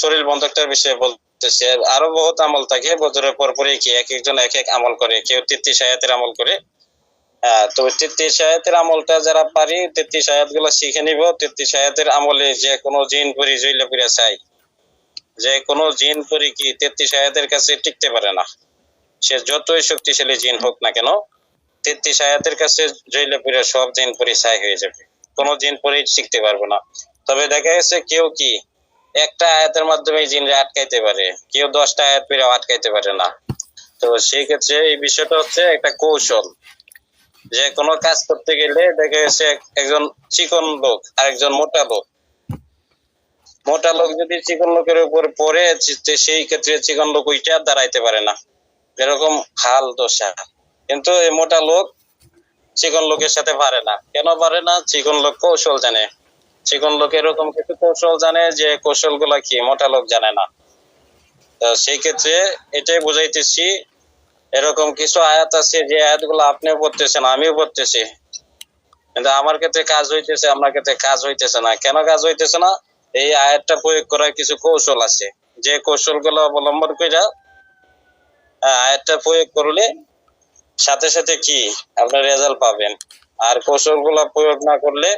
শরীর বন্ধকটার বিষয়ে বলতেছে, আরও বহুত আমল থাকে বছরের পর পরই কি এক একজন এক এক আমল করে, কেউ তেত্রিশ আয়াতের আমল করে। তো তেত্রিশ আয়াতের আমলটা যারা পারি, তেত্রিশ আয়াতগুলো শিখে নিব। তেত্রিশ আয়াতের আমলে যে কোনো জিন পরি চাই। যে কোনো জিন পরি কি তেত্রিশ আয়াতের কাছে টিকতে পারে না। সে যতই শক্তিশালী জিন হোক না কেন, তেত্রিশ আয়াতের কাছে জইলে পরে সব জিন পরি হয়ে যাবে। কোনো জিন পরি শিখতে পারব না। তবে দেখা গেছে কেউ কি একটা আয়াতের মাধ্যমে জিনরে আটকাইতে পারে। কেউ দশটা আয়াত পেরে আটকাইতে পারে না। তো সেই ক্ষেত্রে এই বিষয়টা হচ্ছে একটা কৌশল। যে কোনো কাজ করতে গেলে দেখা গেছে একজন চিকন লোক আর একজন মোটা লোক। মোটা লোক যদি চিকন লোকের উপর চি- সেই ক্ষেত্রে চিকন লোক ওইটা দাঁড়াইতে পারে না। এরকম হাল দশা। কিন্তু এই মোটা লোক চিকন লোকের সাথে পারে না। কেন পারে না? চিকন লোক কৌশল জানে। চিকন লোক এরকম কিছু কৌশল জানে যে কৌশলগুলা কি, মোটা লোক জানে না। তো সেই ক্ষেত্রে এটাই বুঝাইতেছি, এরকম কিছু আয়াত আছে যে আয়াতগুলো আপনিও পড়তেছেন, আমিও পড়তেছি। কিন্তু আমার ক্ষেত্রে কাজ হইতেছে আমার ক্ষেত্রে কাজ হইতেছে না। কেন কাজ হইতেছে না? এই আয়াতটা প্রয়োগ করার কিছু কৌশল আছে। যে কৌশলগুলো অবলম্বন করে আয়াতটা প্রয়োগ করলে সাথে সাথে কি? আপনার রেজাল্ট পাবেন। আর কৌশলগুলো প্রয়োগ না করলে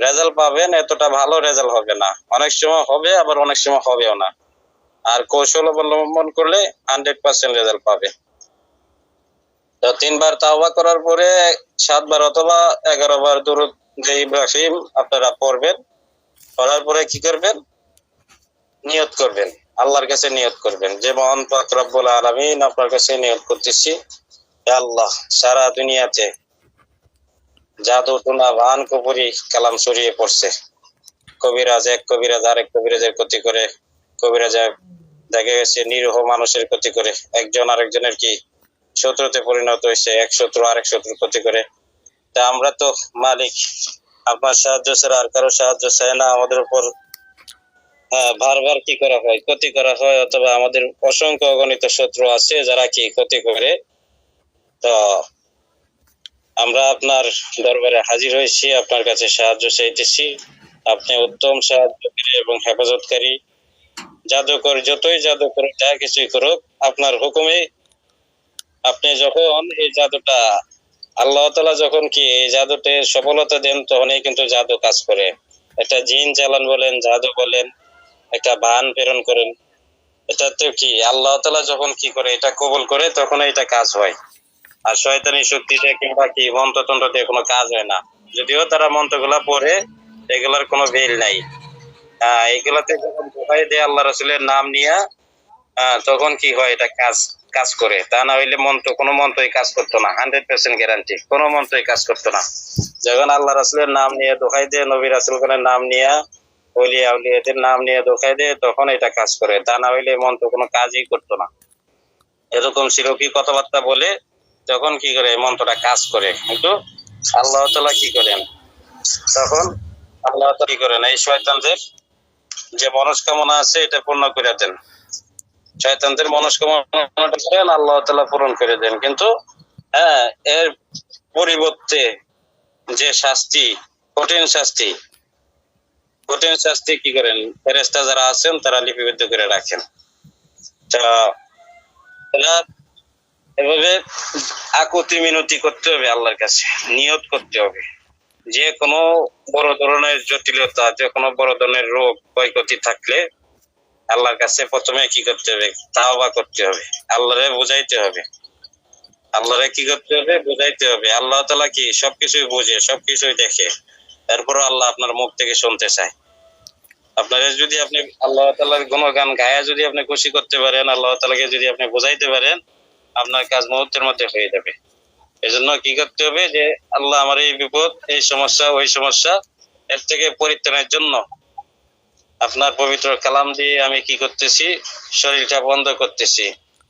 রেজাল্ট পাবেন, এতটা ভালো রেজাল্ট হবে না। অনেক সময় হবে, আবার অনেক সময় হবেও না। আর কৌশল অবলম্বন করলে হান্ড্রেড পার্সেন্ট রেজাল্ট পাবে। তো তিনবার তাওবা করার পরে সাতবার অথবা এগারো বার দূরত যে ইব্রাহিম আপনারা পড়বেন, পড়ার পরে কি করবেন? নিয়ত করবেন। আল্লাহর কাছে নিয়ত করবেন যে, মহান পাক রব্বুল আলামিন আপনার কাছে নিয়ত করতেছি। আল্লাহ, সারা দুনিয়াতে জাদু ভান কপুরি কালাম ছড়িয়ে পড়ছে। কবিরাজ এক কবিরাজ আরেক কবিরাজের ক্ষতি করে, কবিরাজ দেখা গেছে মানুষের ক্ষতি করে। একজন আরেকজনের কি শত্রুতে পরিণত হয়েছে, এক শত্রু আরেক শত্রুর ক্ষতি করে। তা আমরা তো মালিক, আপনার সাহায্য ছাড়া আর কারও সাহায্য চায় না। আমাদের উপর হ্যাঁ বারবার কি করা হয়? ক্ষতি করা হয় অথবা আমাদের অসংখ্য অগণিত শত্রু আছে যারা কি ক্ষতি করে। তো আমরা আপনার দরবারে হাজির হয়েছি, আপনার কাছে সাহায্য চাইতেছি। আপনি উত্তম সাহায্যকারী এবং হেফাজতকারী। জাদুকর যতই জাদুকর যা কিছুই করুক, আপনার হুকুমে আপনি যখন এই জাদুটা, আল্লাহ তালা যখন কি এই জাদুতে সফলতা দেন, তখনই কিন্তু জাদু কাজ করে। একটা জিন চালান বলেন, জাদু বলেন, একটা বান প্রেরণ করেন। এটা তো কি আল্লাহ তালা যখন কি করে এটা কবুল করে তখন এটা কাজ হয়। আর শয়তানি শক্তি কিংবা কি মন্ত্রতন্ত্র দিয়ে কোনো কাজ হয় না। যদিও তারা মন্ত্রগুলা পড়ে, এগুলার কোনো ভেল নাই। এগুলাতে যখন দেয় আল্লাহ রসুলের নাম নিয়ে তখন কি হয় এটা কাজ কাজ করে। তা না হইলে মন্ত্র, কোনো মন্ত্রই কাজ করতো না। হান্ড্রেড পার্সেন্ট গ্যারান্টি কোনো মন্ত্রই কাজ করতো না। যখন আল্লাহ রাসুলের নাম নিয়ে দোহাই দেয়, নবী রাসুলগণের নাম নিয়ে অলিয়া উলিয়াদের নাম নিয়ে দোহাই দেয়, তখন এটা কাজ করে। তা না হইলে মন্ত্র কোনো কাজই করতো না। এরকম সিরকি কথাবার্তা বলে তখন কি করে মন্ত্রটা কাজ করে? কিন্তু আল্লাহ তালা কি করেন? তখন আল্লাহ কি করেন? এই শয়তানদের যে মনস্কামনা আছে, এটা পূর্ণ করে দেন। শয়তানদের মনস্কামনাটা করেন, আল্লাহ তালা পূরণ করে দেন। কিন্তু হ্যাঁ এর পরিবর্তে যে শাস্তি, কঠিন শাস্তি কঠিন শাস্তি কি করেন? ফেরেস্তা যারা আছেন, তারা লিপিবদ্ধ করে রাখেন। তা এভাবে আকুতি মিনতি করতে হবে আল্লাহর কাছে, নিয়ত করতে হবে। যে কোনো বড় ধরনের জটিলতা, যে কোনো বড় ধরনের রোগ, ক্ষয়ক্ষতি থাকলে আল্লাহর কাছে প্রথমে কি করতে হবে? তাওবা করতে হবে। আল্লাহরে বুঝাইতে হবে। আল্লাহরে কি করতে হবে? বুঝাইতে হবে। আল্লাহ তালা কি সবকিছুই বুঝে, সবকিছুই দেখে। তারপর আল্লাহ আপনার মুখ থেকে শুনতে চায়। আপনারা যদি আপনি আল্লাহ তালার গুণগান গায়া যদি আপনি খুশি করতে পারেন, আল্লাহ তালাকে যদি আপনি বুঝাইতে পারেন আপনার কাজ মুহূর্তের মধ্যে হয়ে যাবে। এজন্য কি করতে হবে যে, আল্লাহ আমার এই বিপদ, এই সমস্যা, ওই সমস্যা, এর থেকে পরিত্রাণের জন্য আপনার পবিত্র কালাম দিয়ে আমি কি করতেছি, শরীরটা বন্ধ করতেছি।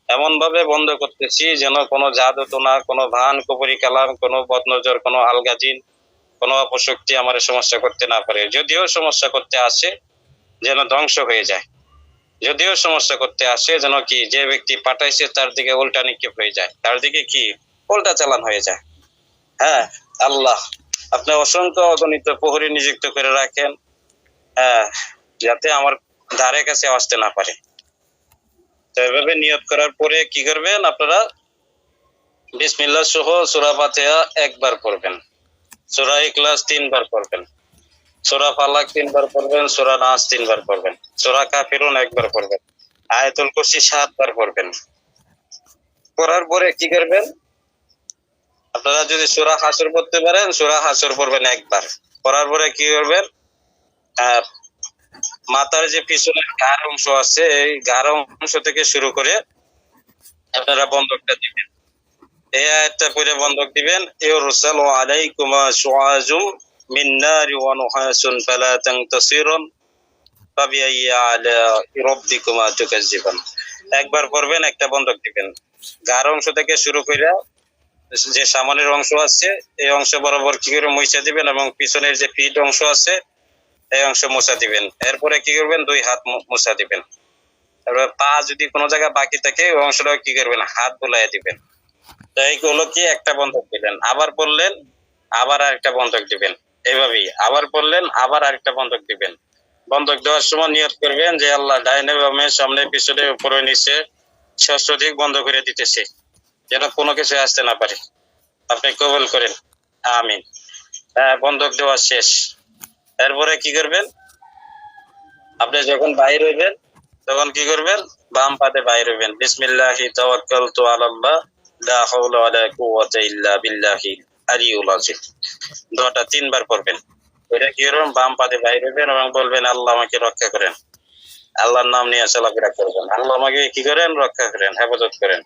এমন ভাবে বন্ধ করতেছি যেন কোনো জাদু টোনা কোনো ভান, কুপুরি কালাম, কোনো বদনজর, কোনো আলগাজিন, কোনো অপশক্তি আমার সমস্যা করতে না পারে। যদিও সমস্যা করতে আসে, যেন ধ্বংস হয়ে যায়। যদিও সমস্যা করতে আসে, যেন কি যে ব্যক্তি পাঠাইছে তার দিকে উল্টা নিক্ষেপ হয়ে যায়। তার দিকে কি উল্টা চালান হয়ে যায়? হ্যাঁ আল্লাহ। আপনি অসংখ্য অগণিত প্রহরী নিযুক্ত করে রাখেন হ্যাঁ যাতে আমার ধারে কাছে আসতে না পারে। তো এভাবে নিয়ত করার পরে কি করবেন আপনারা? বিসমিল্লাহ সহ সূরা ফাতিহা একবার পড়বেন। সূরা ইখলাস তিনবার পড়বেন। সূরা ফালাক তিনবার পড়বেন, সূরা নাস তিনবার পড়বেন। সূরা একবার পড়বেন আয়াতুল কুরসি সাতবার পড়বেন পড়ার পরে কি করবেন? আপনারা যদি সূরা হাসর পড়তে পারেন, সূরা হাসর পড়বেন একবার। পড়ার পরে কি করবেন? মাথার যে পিছনের গাঢ় অংশ আছে, এই গাঢ় অংশ থেকে শুরু করে আপনারা বন্ধকটা দিবেন। এই আয়াতটা পরে বন্ধক দিবেন, ইউরসাল আলাইকুমা শুআজুম মিন নারি ওয়া নুহাসুন ফালা একবার পড়বেন, একটা বন্ধক দিবেন। গাঢ় অংশ থেকে শুরু করে যে সামনের অংশ আছে, এই অংশ বরাবর কি করে মুছা দিবেন এবং পিছনের যে পিঠ অংশ আছে, এই অংশ মোছা দিবেন। এরপরে কি করবেন? দুই হাত মোছা দিবেন। তারপরে পা যদি কোনো জায়গায় বাকি থাকে, ওই অংশটাও কি করবেন? হাত বুলাই দিবেন। এইগুলো কি, একটা বন্ধক দিবেন আবার বললেন আবার আরেকটা বন্ধক দিবেন। এইভাবেই। আবার বললেন আবার আরেকটা বন্ধক দিবেন। বন্ধক দেওয়ার সময় নিয়ত করবেন যে আল্লাহ ডাইনে বামে সামনে পিছনে উপরে নিচে সহস্রাধিক বন্ধ করে দিতেছে, যেন কোনো কিছু আসতে না পারে। আপনি কবল করেন। আমিন। হ্যাঁ বন্ধক দেওয়া শেষ। এরপরে কি করবেন? আপনি যখন বাইর হইবেন, তখন কি করবেন? বাম পাতে বাইর হইবেন। বিসমিল্লাহি তাওয়াক্কালতু আলাল্লাহ, লা হাওলা ওয়ালা কুওয়াতা ইল্লা বিল্লাহি আলিউল আযীম। দোয়াটা তিনবার পড়বেন। কি করবেন বাম পাতে বাইর এবং বলবেন, আল্লাহ আমাকে রক্ষা করেন। আল্লাহর নাম নিয়ে চলাফেরা করবেন। আল্লাহ আমাকে কি করেন? রক্ষা করেন, হেফাজত করেন।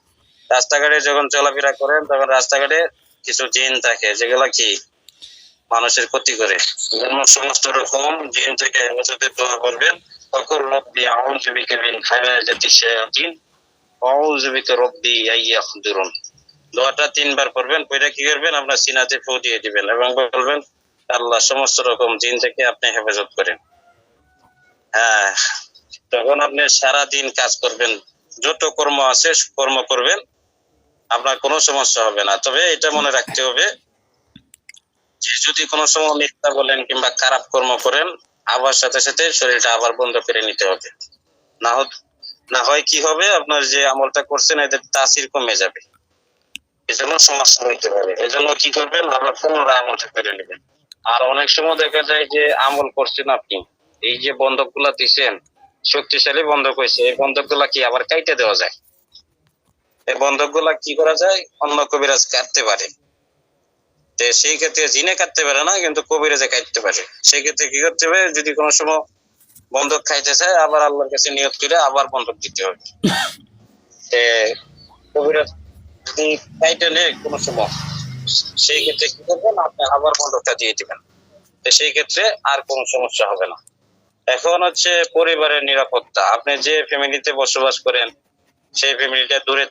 রাস্তাঘাটে যখন চলাফেরা করেন, তখন রাস্তাঘাটে কিছু জিন থাকে, যেগুলা কি? মানুষের ক্ষতি করে। সমস্ত রকম জিন থেকে হেফাজতে দোয়া করবেন তখন রব্বি আউযু বিকা মিন হামাযাতি শায়াতিন, আউযু বিকা রব্বি আইয়াহদুরুন দোয়াটা তিনবার করবেন পড়ে কি করবেন? আপনার সিনাতে ফু দিয়ে দিবেন এবং বলবেন আল্লাহ, সমস্ত রকম জিন থেকে আপনি হেফাজত করেন। হ্যাঁ তখন আপনি সারা দিন কাজ করবেন, যত কর্ম আছে কর্ম করবেন, আপনার কোনো সমস্যা হবে না। তবে এটা মনে রাখতে হবে, যে যদি কোনো সময় মিথ্যা বলেন কিংবা খারাপ কর্ম করেন, আবার সাথে সাথে শরীরটা আবার বন্ধ করে নিতে হবে। না না হয় কি হবে, আপনার যে আমলটা করছেন, এদের তাসির কমে যাবে। এজন্য সমস্যা হইতে পারে। এজন্য কি করবেন? আবার পুনরায় আমলটা করে নেবেন। আর অনেক সময় দেখা যায় যে আমল করছেন আপনি এই যে বন্ধকগুলা দিচ্ছেন শক্তিশালী বন্ধক হয়েছে এই বন্ধকগুলা কি আবার কাইটে দেওয়া যায়? এই বন্ধকগুলা কি করা যায়? অন্য কবিরাজ কাটতে পারে। সেই ক্ষেত্রে জিনে কাটতে পারে না কিন্তু কবিরাজে কাটতে পারে। সেই ক্ষেত্রে কি করতে হবে? যদি কোনো সময় বন্ধক খাইতে চায় আবার আল্লাহর কাছে নিয়ত করে আবার বন্ধক দিতে হবে। কবিরাজ যদি কাইটে নেয় কোনো সময় সেই ক্ষেত্রে কি করবেন? আপনি আবার বন্ধকটা দিয়ে দিবেন। তো সেই ক্ষেত্রে আর কোন সমস্যা হবে না। এখন হচ্ছে পরিবারের নিরাপত্তা। আপনি যে ফ্যামিলিতে বসবাস করেন, সেই ফ্যামিলিটা দূরে